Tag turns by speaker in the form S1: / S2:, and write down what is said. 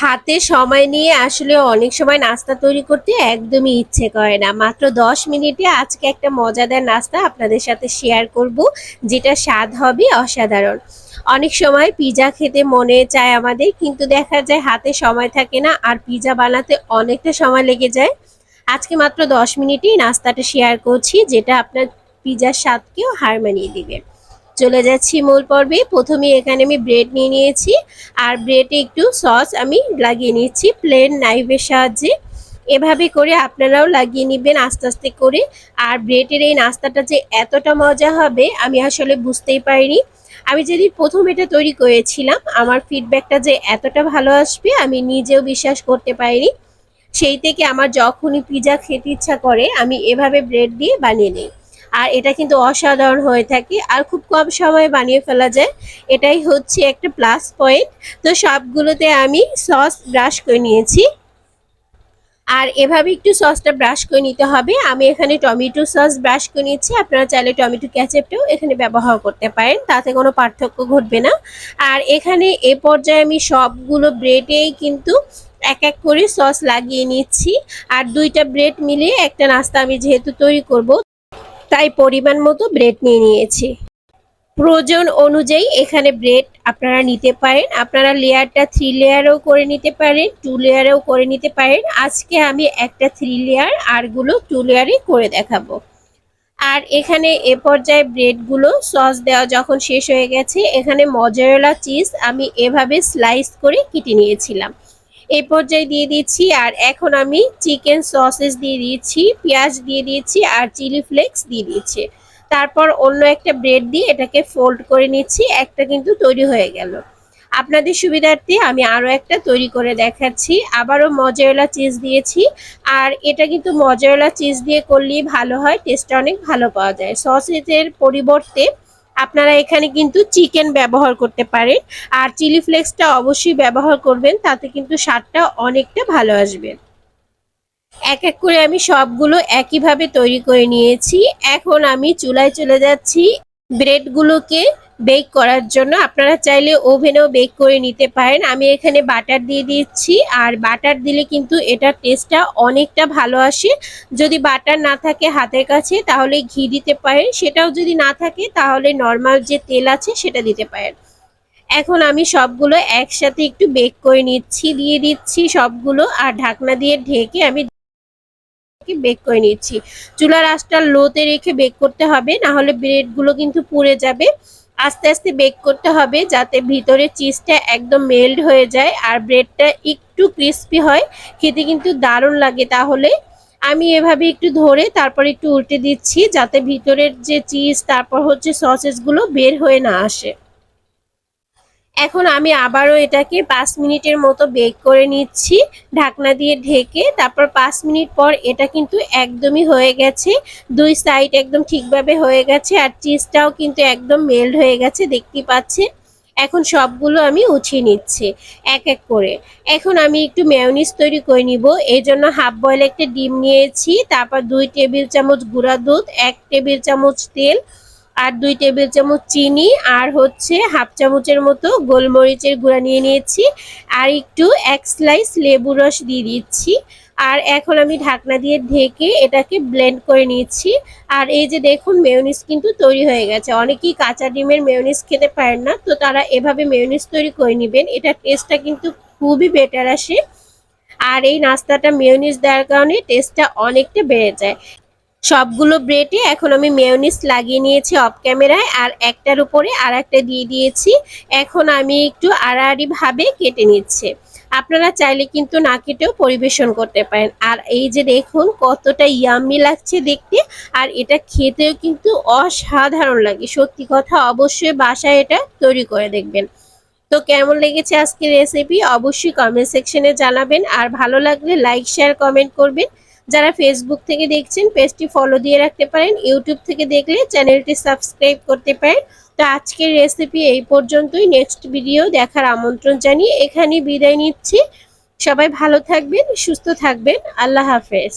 S1: হাতে সময় নিয়ে আসলে অনেক সময় নাস্তা তৈরি করতে একদমই ইচ্ছে করে না। মাত্র দশ মিনিটে আজকে একটা মজাদার নাস্তা আপনাদের সাথে শেয়ার করব, যেটা স্বাদ হবে অসাধারণ। অনেক সময় পিজা খেতে মনে চায় আমাদের, কিন্তু দেখা যায় হাতে সময় থাকে না আর পিজা বানাতে অনেকটা সময় লেগে যায়। আজকে মাত্র দশ মিনিটেই নাস্তাটা শেয়ার করছি, যেটা আপনার পিজার স্বাদকেও হার মানিয়ে দিবে। চলে যাচ্ছি মূল পর্বে। প্রথমে এখানে আমি ব্রেড নিয়ে নিয়েছি। আর ব্রেডে একটু সস আমি লাগিয়ে নিচ্ছি প্লেন নাইফের সাহায্যে। এভাবে করে আপনারাও লাগিয়ে নেবেন আস্তে আস্তে করে। আর ব্রেডের এই নাস্তাটা যে এতটা মজা হবে, আমি আসলে বুঝতেই পারিনি। আমি যেদিন প্রথম এটা তৈরি করেছিলাম, আমার ফিডব্যাকটা যে এতটা ভালো আসবে, আমি নিজেও বিশ্বাস করতে পারিনি। সেই থেকে আমার যখনই পিজা খেতে ইচ্ছা করে, আমি এভাবে ব্রেড দিয়ে বানিয়ে নিই। আর এটা কিন্তু অসাধারণ হয়ে থাকে আর খুব কম সময়ে বানিয়ে ফেলা যায়। এটাই হচ্ছে একটা প্লাস পয়েন্ট তো সবগুলোতে আমি সস ব্রাশ করে নিয়েছি। আর এভাবে একটু সসটা ব্রাশ করে নিতে হবে। আমি এখানে টমেটো সস ব্রাশ করে নিচ্ছি আপনারা চাইলে টমেটো ক্যাচেপটাও এখানে ব্যবহার করতে পারেন, তাতে কোনো পার্থক্য ঘটবে না। আর এখানে এ পর্যায়ে আমি সবগুলো ব্রেডেই কিন্তু এক এক করে সস লাগিয়ে নিচ্ছি। আর দুইটা ব্রেড মিলিয়ে একটা নাস্তা আমি যেহেতু তৈরি করব তাই পরিমাণ মতো ব্রেড নিয়ে নিয়েছি। প্রয়োজন অনুযায়ী এখানে ব্রেড আপনারা নিতে পারেন। আপনারা লেয়ারটা থ্রি লেয়ারও করে নিতে পারেন টু লেয়ারেও করে নিতে পারেন। আজকে আমি একটা থ্রি লেয়ার আরগুলো টু লেয়ারে করে দেখাবো। আর এখানে এ পর্যায়ে ব্রেডগুলো সস দেওয়া যখন শেষ হয়ে গেছে, এখানে মজারেলা চিজ আমি এভাবে স্লাইস করে কেটে নিয়েছিলাম। এই পর্যায়ে দিয়ে দিচ্ছি, আর এখন আমি চিকেন সসেস দিয়ে দিয়েছি পেঁয়াজ দিয়ে দিয়েছি আর চিলি ফ্লেক্স দিয়ে দিয়েছি তারপর অন্য একটা ব্রেড দিয়ে এটাকে ফোল্ড করে নিচ্ছি, একটা কিন্তু তৈরি হয়ে গেল। আপনাদের সুবিধার্থে আমি আরও একটা তৈরি করে দেখাচ্ছি, আবারও মজারেলা চিজ দিয়েছি, আর এটা কিন্তু মজারেলা চিজ দিয়ে করলেই ভালো হয়, টেস্টটা অনেক ভালো পাওয়া যায়। সসেজের পরিবর্তে আপনারা এখানে কিন্তু চিকেন ব্যবহার করতে পারেন। আর চিলি ফ্লেক্সটা অবশ্যই ব্যবহার করবেন, তাতে কিন্তু স্বাদটা অনেকটা ভালো আসবে। এক এক করে আমি সবগুলো একইভাবে তৈরি করে নিয়েছি। এখন আমি চুলায় চলে যাচ্ছি। ব্রেডগুলোকে বেক করার জন্য। আপনারা চাইলে ওভেনেও বেক করে নিতে পারেন। আমি এখানে বাটার দিয়ে দিচ্ছি। আর বাটার দিলে কিন্তু এটার টেস্টটা অনেকটা ভালো আসে। যদি বাটার না থাকে হাতের কাছে, তাহলে ঘি দিতে পারেন। সেটাও যদি না থাকে, তাহলে নর্মাল যে তেল আছে, সেটা দিতে পারেন। এখন আমি সবগুলো একসাথে একটু বেক করে নিচ্ছি, দিয়ে দিচ্ছি সবগুলো। আর ঢাকনা দিয়ে ঢেকে আমি বেক করে নিচ্ছি। চুলার আঁচটা লোতে রেখে বেক করতে হবে না হলে ব্রেডগুলো কিন্তু পুড়ে যাবে। আস্তে আস্তে বেক করতে হবে যাতে ভিতরে চিজটা একদম মেল্ড হয়ে যায় আর ব্রেডটা একটু ক্রিস্পি হয়। খেতে কিন্তু দারুণ লাগে তাহলে। আমি এভাবে একটু ধরে তারপর একটু উল্টে দিচ্ছি যাতে ভিতরের যে চিজ তারপর হচ্ছে সসেসগুলো বের হয়ে না আসে। এখন আমি আবারও এটাকে পাঁচ মিনিটের মতো বেক করে নিচ্ছি, ঢাকনা দিয়ে ঢেকে, তারপর পাঁচ মিনিট পর এটা কিন্তু একদমই হয়ে গেছে। দুই সাইড একদম ঠিকভাবে হয়ে গেছে আর চিজটাও কিন্তু একদম মেল্ট হয়ে গেছে, দেখতে পাচ্ছেন? এখন সবগুলো আমি উঠিয়ে নিচ্ছি, এক এক করে। এখন আমি একটু মেয়নিস তৈরি করে নিব এই জন্য হাফ বয়েল একটা ডিম নিয়েছি, তারপর দুই টেবিল চামচ গুঁড়া দুধ, এক টেবিল চামচ তেল আর দুই টেবিল চামচ চিনি আর হচ্ছে হাফ চামচের মতো গোলমরিচের গুঁড়া নিয়ে নিয়েছি। আর একটু এক স্লাইস লেবু রস দিয়ে দিচ্ছি। আর এখন আমি ঢাকনা দিয়ে ঢেকে এটাকে ব্লেন্ড করে নিচ্ছি। আর এই যে দেখুন মেয়নিস কিন্তু তৈরি হয়ে গেছে। অনেকেই কাঁচা ডিমের মেয়নিস খেতে পারেন না, তো তারা এভাবে মেয়নিস তৈরি করে নেবেন। এটা টেস্টটা কিন্তু খুবই বেটার আসে। আর এই নাস্তাটা মেয়নিস দেওয়ার কারণে টেস্টটা অনেকটা বেড়ে যায়। সবগুলো ব্রেডে এখন আমি মেয়নিস লাগিয়ে নিয়েছি অফ ক্যামেরায় আর একটার উপরে আর একটা দিয়ে দিয়েছি। এখন আমি একটু আড়াআড়ি ভাবে কেটে নিচ্ছে। আপনারা চাইলে কিন্তু না কেটেও পরিবেশন করতে পারেন। আর এই যে দেখুন, কতটা ইয়াম্মি লাগছে দেখতে, আর এটা খেতেও কিন্তু অসাধারণ লাগে। সত্যি কথা, অবশ্যই বাসায় এটা তৈরি করে দেখবেন। তো কেমন লেগেছে আজকের রেসিপি অবশ্যই কমেন্ট সেকশনে জানাবেন। আর ভালো লাগলে লাইক শেয়ার কমেন্ট করবেন। যারা ফেসবুক থেকে দেখছেন, পেজটি ফলো দিয়ে রাখতে পারেন ইউটিউব থেকে দেখলে চ্যানেলটি সাবস্ক্রাইব করতে পারেন। তো আজকের রেসিপি এই পর্যন্তই। নেক্সট ভিডিও দেখার আমন্ত্রণ জানিয়ে এখানে বিদায় নিচ্ছি। সবাই ভালো থাকবেন, সুস্থ থাকবেন। আল্লাহ হাফেজ।